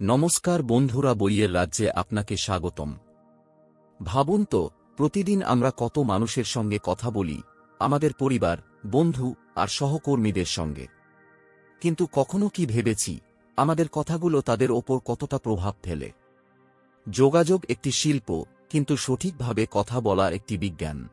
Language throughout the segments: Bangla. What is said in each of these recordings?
নমস্কার বন্ধুরা বইয়ের রাজ্যে আপনাকে স্বাগতম। ভাবুন তো, প্রতিদিন আমরা কত মানুষের সঙ্গে কথা বলি, আমাদের পরিবার, বন্ধু আর সহকর্মীদের সঙ্গে। কিন্তু কখনো কি ভেবেছি, আমাদের কথাগুলো তাদের ওপর কতটা প্রভাব ফেলে। যোগাযোগ একটি শিল্প, কিন্তু সঠিকভাবে কথা বলা একটি বিজ্ঞান।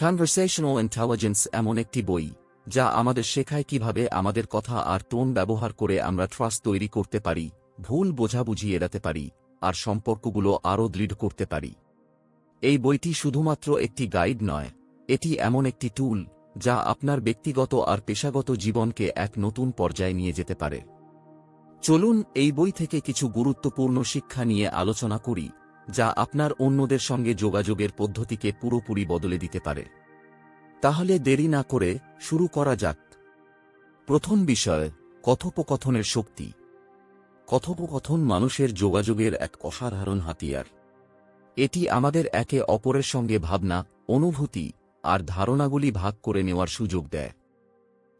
কনভারসেশনাল ইন্টেলিজেন্স এমন একটি বই, যা আমাদের শেখায় কীভাবে আমাদের কথা আর টোন ব্যবহার করে আমরা ট্রাস্ট তৈরি করতে পারি ভুল বোঝাবুঝি এড়াতে পারি আর সম্পর্কগুলো আরও দৃঢ় করতে পারি। এই বইটি শুধুমাত্র একটি গাইড নয়, এটি এমন একটি টুল যা আপনার ব্যক্তিগত আর পেশাগত জীবনকে এক নতুন পর্যায়ে নিয়ে যেতে পারে। চলুন এই বই থেকে কিছু গুরুত্বপূর্ণ শিক্ষা নিয়ে আলোচনা করি, যা আপনার অন্যদের সঙ্গে যোগাযোগের পদ্ধতিকে পুরোপুরি বদলে দিতে পারে। তাহলে দেরি না করে শুরু করা যাক। প্রথম বিষয়, কথোপকথনের শক্তি। কথোপকথন মানুষের যোগাযোগের এক অসাধারণ হাতিয়ার। এটি আমাদের একে অপরের সঙ্গে ভাবনা, অনুভূতি আর ধারণাগুলি ভাগ করে নেওয়ার সুযোগ দেয়।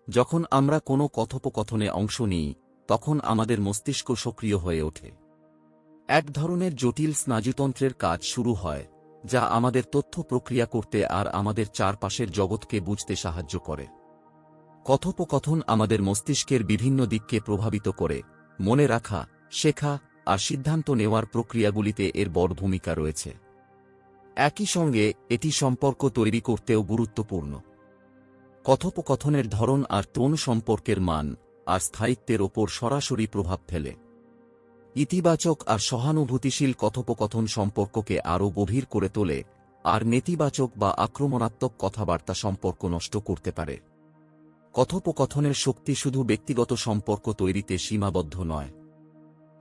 যখন আমরা কোনো কথোপকথনে অংশ নিই, তখন আমাদের মস্তিষ্ক সক্রিয় হয়ে ওঠে। এক ধরনের জটিল স্নায়ুতন্ত্রের কাজ শুরু হয়, যা আমাদের তথ্য প্রক্রিয়া করতে আর আমাদের চারপাশের জগৎকে বুঝতে সাহায্য করে। কথোপকথন আমাদের মস্তিষ্কের বিভিন্ন দিককে প্রভাবিত করে মনে রাখা, শেখা আর সিদ্ধান্ত নেওয়ার প্রক্রিয়াগুলিতে এর বড় ভূমিকা রয়েছে। একই সঙ্গে এটি সম্পর্ক তৈরি করতেও গুরুত্বপূর্ণ। কথোপকথনের ধরন আর টোন সম্পর্কের মান আর স্থায়িত্বের ওপর সরাসরি প্রভাব ফেলে। ইতিবাচক আর সহানুভূতিশীল কথোপকথন সম্পর্ককে আরও গভীর করে তোলে আর নেতিবাচক বা আক্রমণাত্মক কথাবার্তা সম্পর্ক নষ্ট করতে পারে। কথোপকথনের শক্তি শুধু ব্যক্তিগত সম্পর্ক তৈরিতে সীমাবদ্ধ নয়।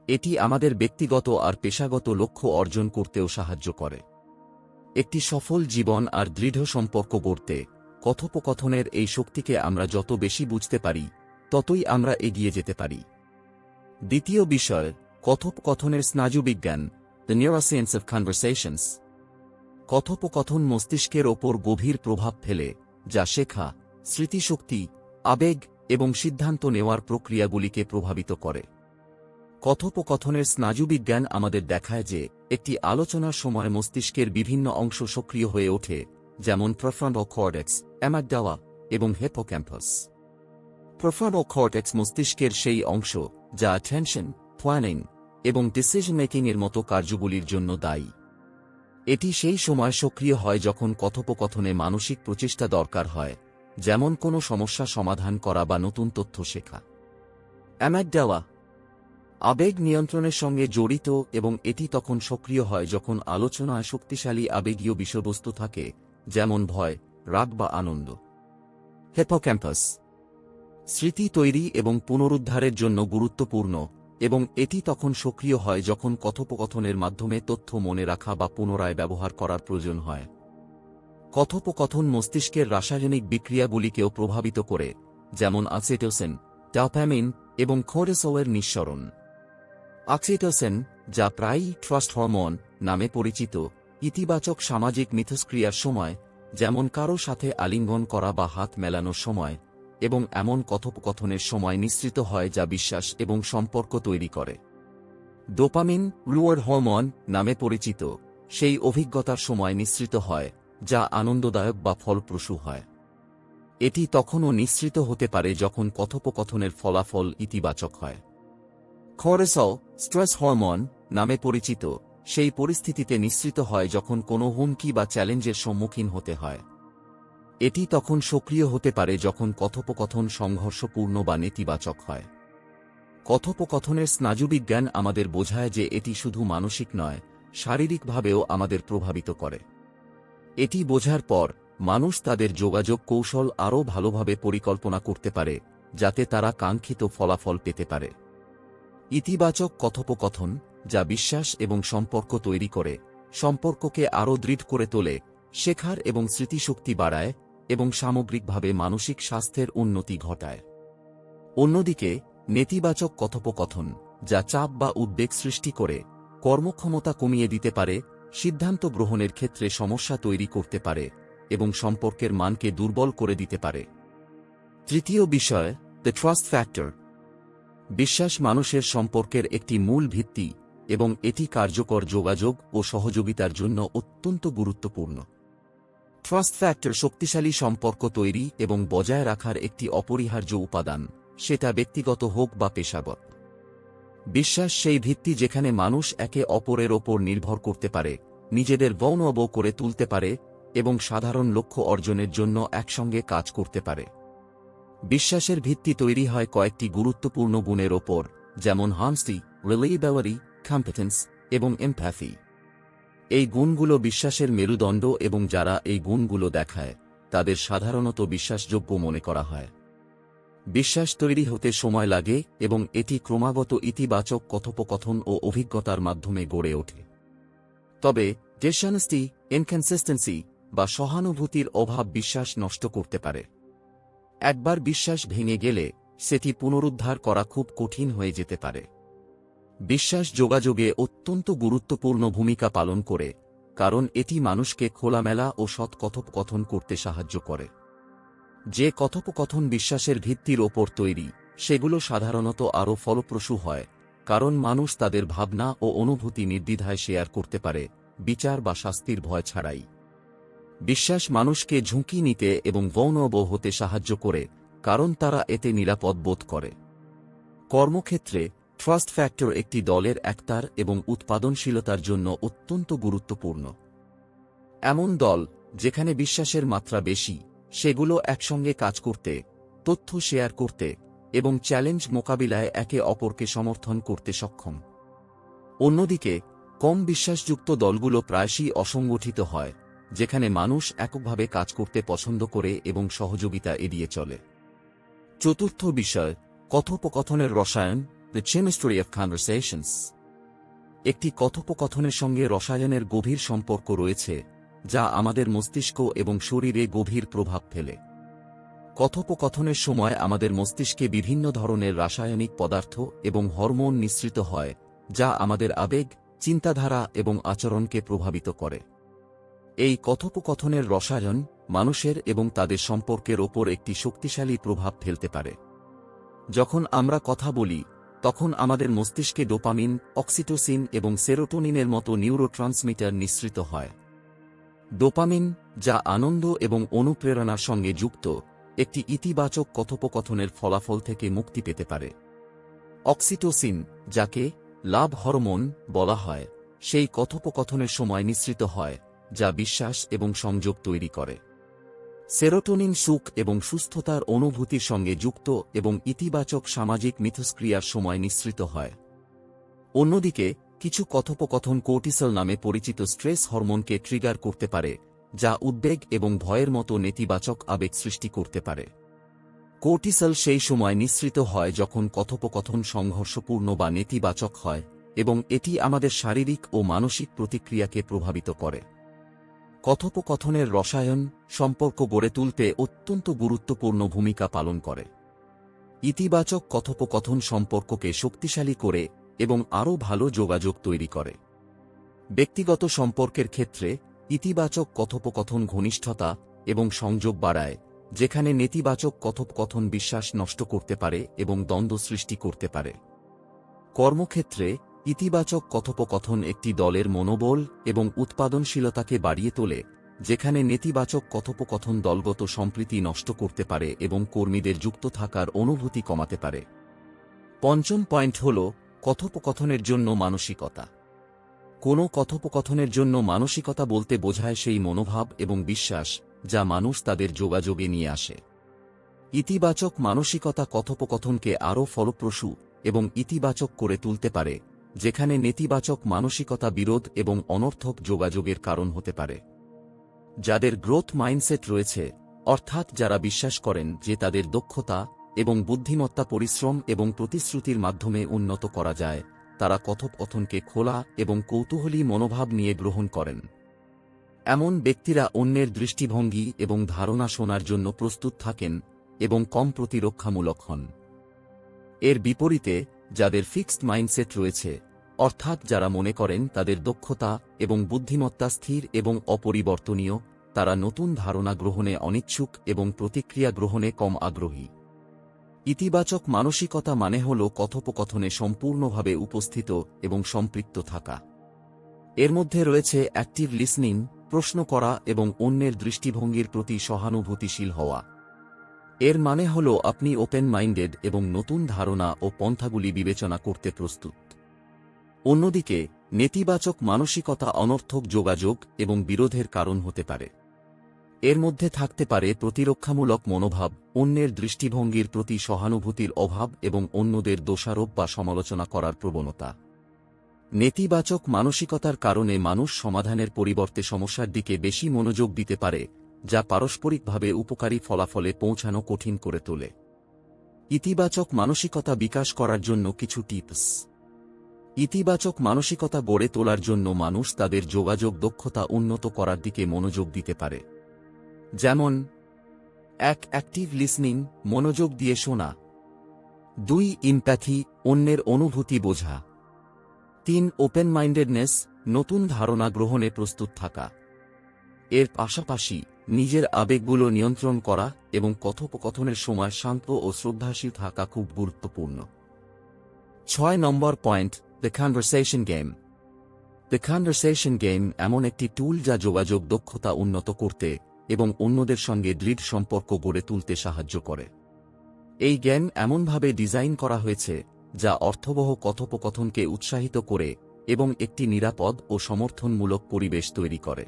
এটি আমাদের ব্যক্তিগত আর পেশাগত লক্ষ্য অর্জন করতেও সাহায্য করে। একটি সফল জীবন আর দৃঢ় সম্পর্ক গড়তে কথোপকথনের এই শক্তিকে আমরা যত বেশি বুঝতে পারি, ততই আমরা এগিয়ে যেতে পারি। দ্বিতীয় বিষয়, কথোপকথনের স্নায়ুবিজ্ঞান দ্য নিউরোসেন্স অফ কনভারসেশনস কথোপকথন মস্তিষ্কের ওপর গভীর প্রভাব ফেলে, যা শেখা, স্মৃতিশক্তি আবেগ এবং সিদ্ধান্ত নেওয়ার প্রক্রিয়াগুলিকে প্রভাবিত করে। কথোপকথনের স্নায়ুবিজ্ঞান আমাদের দেখায় যে, একটি আলোচনার সময় মস্তিষ্কের বিভিন্ন অংশ সক্রিয় হয়ে ওঠে, যেমন প্রফ্রন্টাল কর্ডেক্স অ্যামাগডালা এবং হেপোক্যাম্পাস। প্রফ্রন্টাল কর্টেক্স মস্তিষ্কের সেই অংশ, যা অ্যাটেনশন প্ল্যানিং এবং ডিসিশন মেকিং এর মতো কার্যগুলির জন্য দায়ী। এটি সেই সময় সক্রিয় হয় যখন কথোপকথনে মানসিক প্রচেষ্টা দরকার হয় যেমন কোনো সমস্যা সমাধান করা বা নতুন তথ্য শেখা। অ্যামাগডালা আবেগ নিয়ন্ত্রণের সঙ্গে জড়িত এবং এটি তখন সক্রিয় হয় যখন আলোচনায় শক্তিশালী আবেগীয় বিষয়বস্তু থাকে, যেমন ভয়, রাগ বা আনন্দ। হেপোক্যাম্পাস, স্মৃতি তৈরি এবং পুনরুদ্ধারের জন্য গুরুত্বপূর্ণ এবং এটি তখন সক্রিয় হয় যখন কথোপকথনের মাধ্যমে তথ্য মনে রাখা বা পুনরায় ব্যবহার করার প্রয়োজন হয়। কথোপকথন মস্তিষ্কের রাসায়নিক বিক্রিয়াগুলিকেও প্রভাবিত করে, যেমন আক্সিটোসেন টাপামিন এবং খোরেসোয়ের নিঃসরণ। অক্সিটোসেন যা প্রায়ই ট্রাস্ট হরমোন নামে পরিচিত, ইতিবাচক সামাজিক মিথস্ক্রিয়ার সময়, যেমন কারও সাথে আলিঙ্গন করা বা হাত মেলানোর সময়, এবং এমন কথোপকথনের সময় নিঃসৃত হয় যা বিশ্বাস এবং সম্পর্ক তৈরি করে। ডোপামিন রুয়ার হরমোন নামে পরিচিত, সেই অভিজ্ঞতার সময় নিঃসৃত হয় যা আনন্দদায়ক বা ফলপ্রসূ হয়। এটি তখনও নিঃসৃত হতে পারে যখন কথোপকথনের ফলাফল ইতিবাচক হয়। খরেসল স্ট্রেস হরমোন নামে পরিচিত, সেই পরিস্থিতিতে নিঃসৃত হয় যখন কোনো হুমকি বা চ্যালেঞ্জের সম্মুখীন হতে হয়। এটি তখন সক্রিয় হতে পারে যখন কথোপকথন সংঘর্ষপূর্ণ বা নেতিবাচক হয়। কথোপকথনের স্নায়ুবিজ্ঞান আমাদের বোঝায় যে এটি শুধু মানসিক নয়, শারীরিকভাবেও আমাদের প্রভাবিত করে। এটি বোঝার পর, মানুষ তাদের যোগাযোগ কৌশল আরও ভালোভাবে পরিকল্পনা করতে পারে, যাতে তারা কাঙ্ক্ষিত ফলাফল পেতে পারে। ইতিবাচক কথোপকথন, যা বিশ্বাস এবং সম্পর্ক তৈরি করে, সম্পর্ককে আরও দৃঢ় করে তোলে, শেখার এবং স্মৃতিশক্তি বাড়ায়, এবং সামগ্রিকভাবে মানসিক স্বাস্থ্যের উন্নতি ঘটায়। অন্যদিকে, নেতিবাচক কথোপকথন, যা চাপ বা উদ্বেগ সৃষ্টি করে, কর্মক্ষমতা কমিয়ে দিতে পারে সিদ্ধান্ত গ্রহণের ক্ষেত্রে সমস্যা তৈরি করতে পারে এবং সম্পর্কের মানকে দুর্বল করে দিতে পারে। তৃতীয় বিষয় দ্য ট্রাস্ট ফ্যাক্টর বিশ্বাস মানুষের সম্পর্কের একটি মূল ভিত্তি এবং এটি কার্যকর যোগাযোগ ও সহযোগিতার জন্য অত্যন্ত গুরুত্বপূর্ণ। ট্রাস্ট ফ্যাক্টর শক্তিশালী সম্পর্ক তৈরি এবং বজায় রাখার একটি অপরিহার্য উপাদান, সেটা ব্যক্তিগত হোক বা পেশাগত। বিশ্বাস সেই ভিত্তি যেখানে মানুষ একে অপরের ওপর নির্ভর করতে পারে, নিজেদের বন বৌনব করে তুলতে পারে এবং সাধারণ লক্ষ্য অর্জনের জন্য একসঙ্গে কাজ করতে পারে। বিশ্বাসের ভিত্তি তৈরি হয় কয়েকটি গুরুত্বপূর্ণ গুণের ওপর, যেমন হামস্টি রিলেইবিলিটি কম্পিটেন্স এবং এমপ্যাথি এই গুণগুলো বিশ্বাসের মেরুদণ্ড এবং যারা এই গুণগুলো দেখায়, তাদের সাধারণত বিশ্বাসযোগ্য মনে করা হয়। বিশ্বাস তৈরি হতে সময় লাগে এবং এটি ক্রমাগত ইতিবাচক কথোপকথন ও অভিজ্ঞতার মাধ্যমে গড়ে ওঠে। তবে, ডেশানস্টি, ইনকনসিস্টেন্সি বা সহানুভূতির অভাব বিশ্বাস নষ্ট করতে পারে। একবার বিশ্বাস ভেঙে গেলে, সেটি পুনরুদ্ধার করা খুব কঠিন হয়ে যেতে পারে। বিশ্বাস যোগাযোগে অত্যন্ত গুরুত্বপূর্ণ ভূমিকা পালন করে, কারণ এটি মানুষকে খোলামেলা ও সৎ কথোপকথন করতে সাহায্য করে। যে কথোপকথন বিশ্বাসের ভিত্তির ওপর তৈরি, সেগুলো সাধারণত আরও ফলপ্রসূ হয়, কারণ মানুষ তাদের ভাবনা ও অনুভূতি নির্দ্বিধায় শেয়ার করতে পারে, বিচার বা শাস্তির ভয় ছাড়াই। বিশ্বাস মানুষকে ঝুঁকি নিতে এবং গৌণব হতে সাহায্য করে, কারণ তারা এতে নিরাপদ বোধ করে। কর্মক্ষেত্রে ট্রাস্ট ফ্যাক্টর একটি দলের একতার এবং উৎপাদনশীলতার জন্য অত্যন্ত গুরুত্বপূর্ণ। এমন দল, যেখানে বিশ্বাসের মাত্রা বেশি সেগুলো একসঙ্গে কাজ করতে, তথ্য শেয়ার করতে এবং চ্যালেঞ্জ মোকাবিলায় একে অপরকে সমর্থন করতে সক্ষম। অন্যদিকে, কম বিশ্বাসযুক্ত দলগুলো প্রায়শই অসংগঠিত হয়, যেখানে মানুষ এককভাবে কাজ করতে পছন্দ করে এবং সহযোগিতা এড়িয়ে চলে। চতুর্থ বিষয়, কথোপকথনের রসায়ন দ্য চেমিস্ট্রি অফ কনভারসেশনস একটি কথোপকথনের সঙ্গে রসায়নের গভীর সম্পর্ক রয়েছে যা আমাদের মস্তিষ্ক এবং শরীরে গভীর প্রভাব ফেলে। কথোপকথনের সময় আমাদের মস্তিষ্কে বিভিন্ন ধরনের রাসায়নিক পদার্থ এবং হরমোন নিঃসৃত হয়, যা আমাদের আবেগ, চিন্তাধারা এবং আচরণকে প্রভাবিত করে। এই কথোপকথনের রসায়ন মানুষের এবং তাদের সম্পর্কের ওপর একটি শক্তিশালী প্রভাব ফেলতে পারে। যখন আমরা কথা বলি, তখন আমাদের মস্তিষ্কে ডোপামিন, অক্সিটোসিন এবং সেরোটোনিনের মতো নিউরোট্রান্সমিটার নিঃসৃত হয়। ডোপামিন, যা আনন্দ এবং অনুপ্রেরণার সঙ্গে যুক্ত, একটি ইতিবাচক কথোপকথনের ফলাফল থেকে মুক্তি পেতে পারে। অক্সিটোসিন, যাকে লাভ হরমোন বলা হয়, সেই কথোপকথনের সময় নিঃসৃত হয়, যা বিশ্বাস এবং সংযোগ তৈরি করে। সেরোটোনিন সুখ এবং সুস্থতার অনুভূতির সঙ্গে যুক্ত এবং ইতিবাচক সামাজিক মিথস্ক্রিয়ার সময় নিঃসৃত হয়। অন্যদিকে কিছু কথোপকথন কোর্টিসল নামে পরিচিত স্ট্রেস হরমোনকে ট্রিগার করতে পারে, যা উদ্বেগ এবং ভয়ের মতো নেতিবাচক আবেগ সৃষ্টি করতে পারে। কোর্টিসল সেই সময় নিঃসৃত হয় যখন কথোপকথন সংঘর্ষপূর্ণ বা নেতিবাচক হয়, এবং এটি আমাদের শারীরিক ও মানসিক প্রতিক্রিয়াকে প্রভাবিত করে। কথোপকথনের রসায়ন, সম্পর্ক গড়ে তুলতে অত্যন্ত গুরুত্বপূর্ণ ভূমিকা পালন করে। ইতিবাচক কথোপকথন সম্পর্ককে শক্তিশালী করে এবং আরও ভালো যোগাযোগ তৈরি করে। ব্যক্তিগত সম্পর্কের ক্ষেত্রে ইতিবাচক কথোপকথন ঘনিষ্ঠতা এবং সংযোগ বাড়ায়, যেখানে নেতিবাচক কথোপকথন বিশ্বাস নষ্ট করতে পারে এবং দ্বন্দ্ব সৃষ্টি করতে পারে। কর্মক্ষেত্রে ইতিবাচক কথোপকথন একটি দলের মনোবল এবং উৎপাদনশীলতাকে বাড়িয়ে তোলে, যেখানে নেতিবাচক কথোপকথন দলগত সম্প্রীতি নষ্ট করতে পারে এবং কর্মীদের যুক্ত থাকার অনুভূতি কমাতে পারে। পঞ্চম পয়েন্ট হল কথোপকথনের জন্য মানসিকতা। কোনো কথোপকথনের জন্য মানসিকতা বলতে বোঝায় সেই মনোভাব এবং বিশ্বাস যা মানুষ তাদের যোগাযোগে নিয়ে আসে। ইতিবাচক মানসিকতা কথোপকথনকে আরও ফলপ্রসূ এবং ইতিবাচক করে তুলতে পারে, যেখানে নেতিবাচক মানসিকতা বিরোধ এবং অনর্থক যোগাযোগের কারণ হতে পারে। যাদের গ্রোথ মাইন্ডসেট রয়েছে, অর্থাৎ যারা বিশ্বাস করেন যে তাদের দক্ষতা এবং বুদ্ধিমত্তা পরিশ্রম এবং প্রতিশ্রুতির মাধ্যমে উন্নত করা যায়, তারা কথোপকথনকে খোলা এবং কৌতূহলী মনোভাব নিয়ে গ্রহণ করেন। এমন ব্যক্তিরা অন্যের দৃষ্টিভঙ্গি এবং ধারণা শোনার জন্য প্রস্তুত থাকেন এবং কম প্রতিরক্ষামূলক হন। এর বিপরীতে, যাদের ফিক্সড মাইন্ডসেট রয়েছে, অর্থাৎ যারা মনে করেন তাদের দক্ষতা এবং বুদ্ধিমত্তা স্থির এবং অপরিবর্তনীয়, তারা নতুন ধারণা গ্রহণে অনিচ্ছুক এবং প্রতিক্রিয়া গ্রহণে কম আগ্রহী। ইতিবাচক মানসিকতা মানে হল কথোপকথনে সম্পূর্ণভাবে উপস্থিত এবং সম্পৃক্ত থাকা। এর মধ্যে রয়েছে অ্যাক্টিভ লিসনিং প্রশ্ন করা এবং অন্যের দৃষ্টিভঙ্গির প্রতি সহানুভূতিশীল হওয়া। এর মানে হল আপনি ওপেন মাইন্ডেড এবং নতুন ধারণা ও পন্থাগুলি বিবেচনা করতে প্রস্তুত। অন্যদিকে, নেতিবাচক মানসিকতা অনর্থক যোগাযোগ এবং বিরোধের কারণ হতে পারে। এর মধ্যে থাকতে পারে প্রতিরক্ষামূলক মনোভাব, অন্যের দৃষ্টিভঙ্গির প্রতি সহানুভূতির অভাব এবং অন্যদের দোষারোপ বা সমালোচনা করার প্রবণতা। নেতিবাচক মানসিকতার কারণে মানুষ সমাধানের পরিবর্তে সমস্যার দিকে বেশি মনোযোগ দিতে পারে, যা পারস্পরিকভাবে উপকারী ফলাফলে পৌঁছানো কঠিন করে তোলে। ইতিবাচক মানসিকতা বিকাশ করার জন্য কিছু টিপস। ইতিবাচক মানসিকতা গড়ে তোলার জন্য মানুষ তাদের যোগাযোগ দক্ষতা উন্নত করার দিকে মনোযোগ দিতে পারে। যেমন, এক অ্যাক্টিভ লিসনিং মনোযোগ দিয়ে শোনা। দুই ইম্প্যাথি অন্যের অনুভূতি বোঝা। তিন ওপেন মাইন্ডেডনেস নতুন ধারণা গ্রহণে প্রস্তুত থাকা। এর পাশাপাশি, নিজের আবেগগুলো নিয়ন্ত্রণ করা এবং কথোপকথনের সময় শান্ত ও শ্রদ্ধাশীল থাকা খুব গুরুত্বপূর্ণ। ছয়, নম্বর point the conversation game the conversation game এমন একটি টুল যা যোগাযোগ দক্ষতা উন্নত করতে এবং অন্যদের সঙ্গে দৃঢ় সম্পর্ক গড়ে তুলতে সাহায্য করে। এই জ্ঞান এমনভাবে ডিজাইন করা হয়েছে, যা অর্থবহ কথোপকথনকে উৎসাহিত করে এবং একটি নিরাপদ ও সমর্থনমূলক পরিবেশ তৈরি করে।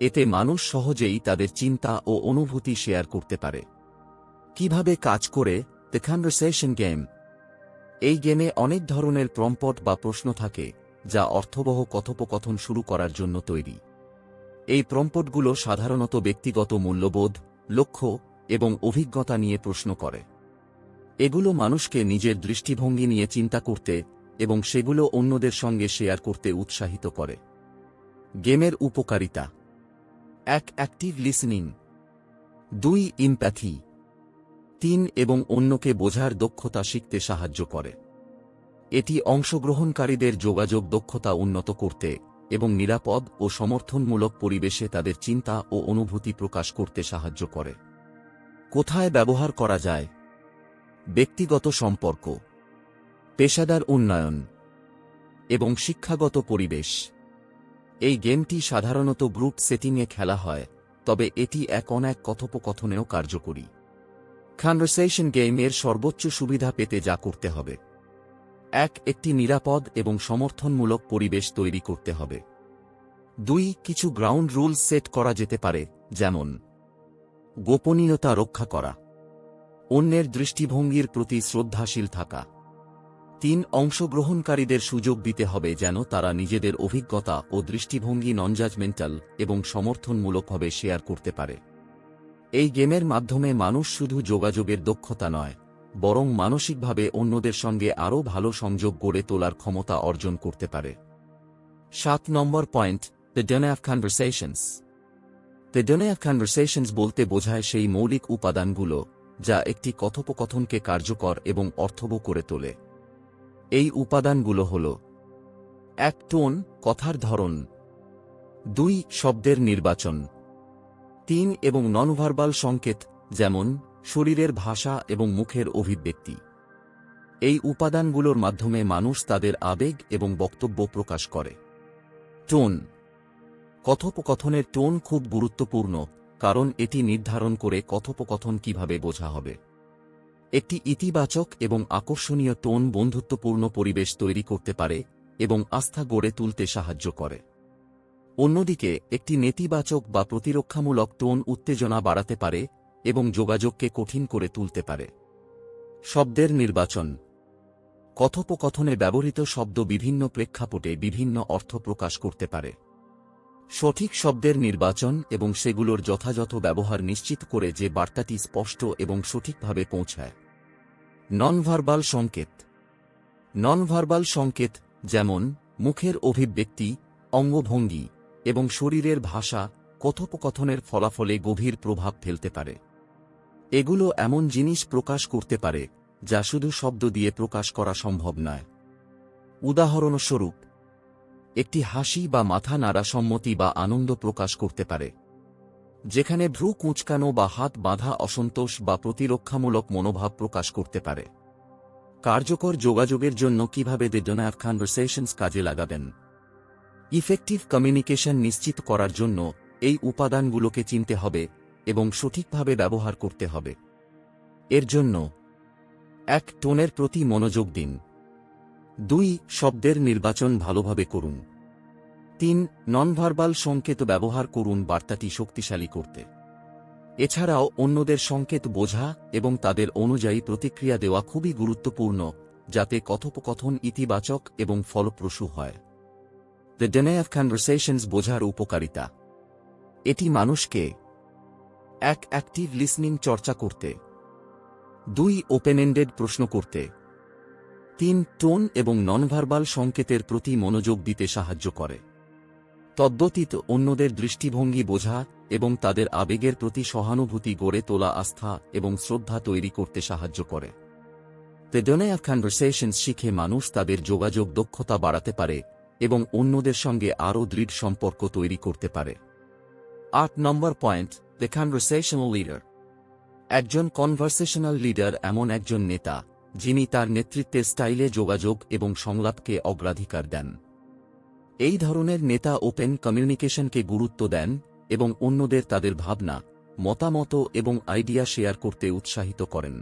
এতে মানুষ সহজেই তাদের চিন্তা ও অনুভূতি শেয়ার করতে পারে। কীভাবে কাজ করে? দ্য কনভারসেশন গেম এই গেমে অনেক ধরনের প্রম্পট বা প্রশ্ন থাকে, যা অর্থবহ কথোপকথন শুরু করার জন্য তৈরি। এই প্রম্পটগুলো সাধারণত ব্যক্তিগত মূল্যবোধ, লক্ষ্য এবং অভিজ্ঞতা নিয়ে প্রশ্ন করে। এগুলো মানুষকে নিজের দৃষ্টিভঙ্গি নিয়ে চিন্তা করতে এবং সেগুলো অন্যদের সঙ্গে শেয়ার করতে উৎসাহিত করে। গেমের উপকারিতা। এক, অ্যাক্টিভ লিসনিং। দুই, ইম্প্যাথি। তিন, এবং অন্যকে বোঝার দক্ষতা শিখতে সাহায্য করে। এটি অংশগ্রহণকারীদের যোগাযোগ দক্ষতা উন্নত করতে এবং নিরাপদ ও সমর্থনমূলক পরিবেশে তাদের চিন্তা ও অনুভূতি প্রকাশ করতে সাহায্য করে। কোথায় ব্যবহার করা যায়? ব্যক্তিগত সম্পর্ক, পেশাদার উন্নয়ন, এবং শিক্ষাগত পরিবেশ। এই গেমটি সাধারণত গ্রুপ সেটিংয়ে খেলা হয়, তবে এটি এক অনেক কথোপকথনেও কার্যকরী। কনভারসেশন গেমের সর্বোচ্চ সুবিধা পেতে যা করতে হবে। এক, একটি নিরাপদ এবং সমর্থনমূলক পরিবেশ তৈরি করতে হবে। দুই, কিছু গ্রাউন্ড রুলস সেট করা যেতে পারে, যেমন গোপনীয়তা রক্ষা করা, অন্যের দৃষ্টিভঙ্গির প্রতি শ্রদ্ধাশীল থাকা। তিন, অংশগ্রহণকারীদের সুযোগ দিতে হবে যেন তারা নিজেদের অভিজ্ঞতা ও দৃষ্টিভঙ্গি ননজাজমেন্টাল এবং সমর্থনমূলকভাবে শেয়ার করতে পারে। এই গেমের মাধ্যমে মানুষ শুধু যোগাযোগের দক্ষতা নয় বরং মানসিকভাবে অন্যদের সঙ্গে আরও ভালো সংযোগ গড়ে তোলার ক্ষমতা অর্জন করতে পারে। সাত নম্বর point the DNA of conversations the DNA of conversations বলতে বোঝায় সেই মৌলিক উপাদানগুলো যা একটি কথোপকথনকে কার্যকর এবং অর্থবহ করে তোলে। এই উপাদানগুলো হল এক, টোন, কথার ধরন। দুই, শব্দের নির্বাচন। তিন এবং ননভার্বাল সংকেত, যেমন শরীরের ভাষা এবং মুখের অভিব্যক্তি। এই উপাদানগুলোর মাধ্যমে মানুষ তাদের আবেগ এবং বক্তব্য প্রকাশ করে। টোন। কথোপকথনের টোন খুব গুরুত্বপূর্ণ, কারণ এটি নির্ধারণ করে কথোপকথন কীভাবে বোঝা হবে। একটি ইতিবাচক এবং আকর্ষণীয় টোন বন্ধুত্বপূর্ণ পরিবেশ তৈরি করতে পারে এবং আস্থা গড়ে তুলতে সাহায্য করে। অন্যদিকে, একটি নেতিবাচক বা প্রতিরক্ষামূলক টোন উত্তেজনা বাড়াতে পারে এবং যোগাযোগকে কঠিন করে তুলতে পারে। শব্দের নির্বাচন। কথোপকথনে ব্যবহৃত শব্দ বিভিন্ন প্রেক্ষাপটে বিভিন্ন অর্থ প্রকাশ করতে পারে। সঠিক শব্দের নির্বাচন এবং সেগুলোর যথাযথ ব্যবহার নিশ্চিত করে যে বার্তাটি স্পষ্ট এবং সঠিকভাবে পৌঁছায়। ননভার্বাল সংকেত। ননভার্বাল সংকেত যেমন, মুখের অভিব্যক্তি, অঙ্গভঙ্গি এবং শরীরের ভাষা কথোপকথনের ফলাফলে গভীর প্রভাব ফেলতে পারে। এগুলো এমন জিনিস প্রকাশ করতে পারে, যা শুধু শব্দ দিয়ে প্রকাশ করা সম্ভব নয়। উদাহরণস্বরূপ, একটি হাসি বা মাথা নাড়া সম্মতি বা আনন্দ প্রকাশ করতে পারে, যেখানে ভ্রু কুঁচকানো বা হাত বাঁধা অসন্তোষ বা প্রতিরক্ষামূলক মনোভাব প্রকাশ করতে পারে। কার্যকর যোগাযোগের জন্য কীভাবে ডোনার কনভারসেশনস কাজে লাগাবেন? ইফেক্টিভ কমিউনিকেশন নিশ্চিত করার জন্য এই উপাদানগুলোকে চিনতে হবে এবং সঠিকভাবে ব্যবহার করতে হবে। এর জন্য এক টোনের প্রতি মনোযোগ দিন। দুই, শব্দের নির্বাচন ভালোভাবে করুন। তিন ননভার্বাল সংকেত ব্যবহার করুন বার্তাটি শক্তিশালী করতে। এছাড়াও অন্যদের সংকেত বোঝা এবং তাদের অনুযায়ী প্রতিক্রিয়া দেওয়া খুবই গুরুত্বপূর্ণ, যাতে কথোপকথন ইতিবাচক এবং ফলপ্রসূ হয়। দ্য ডেনে অফ কনভারসেশনস বোঝার উপকারিতা। এটি মানুষকে এক অ্যাক্টিভ লিসনিং চর্চা করতে। দুই ওপেন এন্ডেড প্রশ্ন করতে। তিন, টোন এবং ননভার্বাল সংকেতের প্রতি মনোযোগ দিতে সাহায্য করে। তদ্বতীত অন্যদের দৃষ্টিভঙ্গি বোঝা এবং তাদের আবেগের প্রতি সহানুভূতি গড়ে তোলা আস্থা এবং শ্রদ্ধা তৈরি করতে সাহায্য করে। দ্য ডোনে অফ কনভারসেশনস শিখে মানুষ তাদের যোগাযোগ দক্ষতা বাড়াতে পারে এবং অন্যদের সঙ্গে আরও দৃঢ় সম্পর্ক তৈরি করতে পারে। আট, number point the conversational leader একজন কনভারসেশনাল লিডার এমন একজন নেতা, যিনি তার নেতৃত্বের স্টাইলে যোগাযোগ এবং সংলাপকে অগ্রাধিকার দেন। এই ধরনের নেতা ওপেন কমিউনিকেশনকে গুরুত্ব দেন এবং অন্যদের তাদের ভাবনা, মতামত এবং আইডিয়া শেয়ার করতে উৎসাহিত করেন।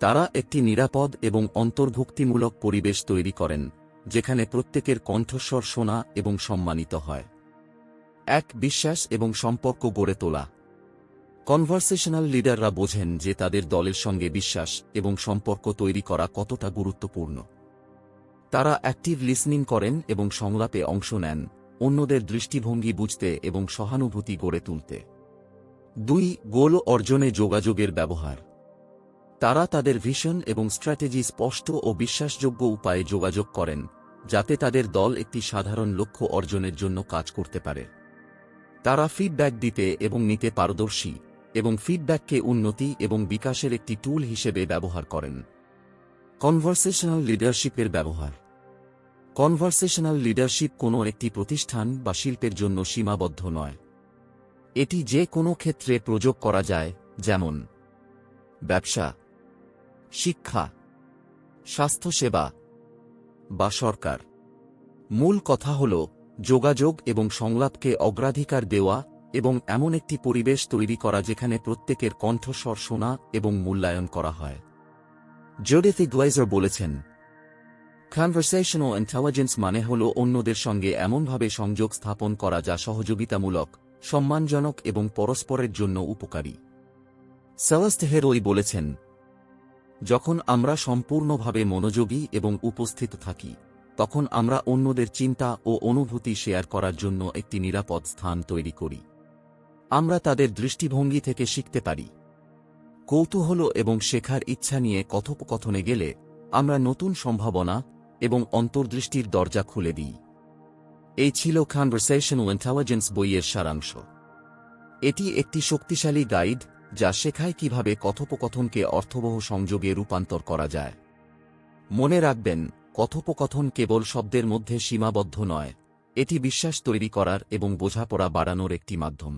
তারা একটি নিরাপদ এবং অন্তর্ভুক্তিমূলক পরিবেশ তৈরি করেন, যেখানে প্রত্যেকের কণ্ঠস্বর শোনা এবং সম্মানিত হয়। এক বিশ্বাস এবং সম্পর্ক গড়ে তোলা। কনভারসেশনাল লিডাররা বোঝেন যে তাদের দলের সঙ্গে বিশ্বাস এবং সম্পর্ক তৈরি করা কতটা গুরুত্বপূর্ণ। তারা অ্যাক্টিভ লিসনিং করেন এবং সংলাপে অংশ নেন, অন্যদের দৃষ্টিভঙ্গি বুঝতে এবং সহানুভূতি গড়ে তুলতে। দুই, গোল অর্জনে যোগাযোগের ব্যবহার। তারা তাদের ভিশন এবং স্ট্র্যাটেজি স্পষ্ট ও বিশ্বাসযোগ্য উপায়ে যোগাযোগ করেন, যাতে তাদের দল একটি সাধারণ লক্ষ্য অর্জনের জন্য কাজ করতে পারে। তারা ফিডব্যাক দিতে এবং নিতে পারদর্শী এবং ফিডব্যাককে উন্নতি এবং বিকাশের একটি টুল হিসেবে ব্যবহার করেন। কনভারসেশনাল লিডারশিপের ব্যবহার। কনভারসেশনাল লিডারশিপ কোনো একটি প্রতিষ্ঠান বা শিল্পের জন্য সীমাবদ্ধ নয়। এটি যে কোনো ক্ষেত্রে প্রয়োগ করা যায়, যেমন ব্যবসা, শিক্ষা, স্বাস্থ্যসেবা বা সরকার। মূল কথা হল যোগাযোগ এবং সংলাপকে অগ্রাধিকার দেওয়া এবং এমন একটি পরিবেশ তৈরি করা যেখানে প্রত্যেকের কণ্ঠস্বর শোনা এবং মূল্যায়ন করা হয়। জোডেথি গ্লাইজার বলেছেন কনভারসেশনাল ইন্টেলিজেন্স মানে হল অন্যদের সঙ্গে এমনভাবে সংযোগ স্থাপন করা যা সহযোগিতামূলক, সম্মানজনক এবং পরস্পরের জন্য উপকারী। সেলাস্ট হেরোই বলেছেন, যখন আমরা সম্পূর্ণভাবে মনোযোগী এবং উপস্থিত থাকি তখন আমরা অন্যদের চিন্তা ও অনুভূতি শেয়ার করার জন্য একটি নিরাপদ স্থান তৈরি করি। আমরা তাদের দৃষ্টিভঙ্গি থেকে শিখতে পারি। কৌতূহল এবং শেখার ইচ্ছা নিয়ে কথোপকথনে গেলে আমরা নতুন সম্ভাবনা এবং অন্তর্দৃষ্টির দরজা খুলে দিই। এই ছিল কনভারসেশনাল ইন্টেলিজেন্স বইয়ের সারাংশ। এটি একটি শক্তিশালী গাইড যা শেখায় কীভাবে কথোপকথনকে অর্থবহ সংযোগে রূপান্তর করা যায়। মনে রাখবেন কথোপকথন কেবল শব্দের মধ্যে সীমাবদ্ধ নয়, এটি বিশ্বাস তৈরি করার এবং বোঝাপড়া বাড়ানোর একটি মাধ্যম।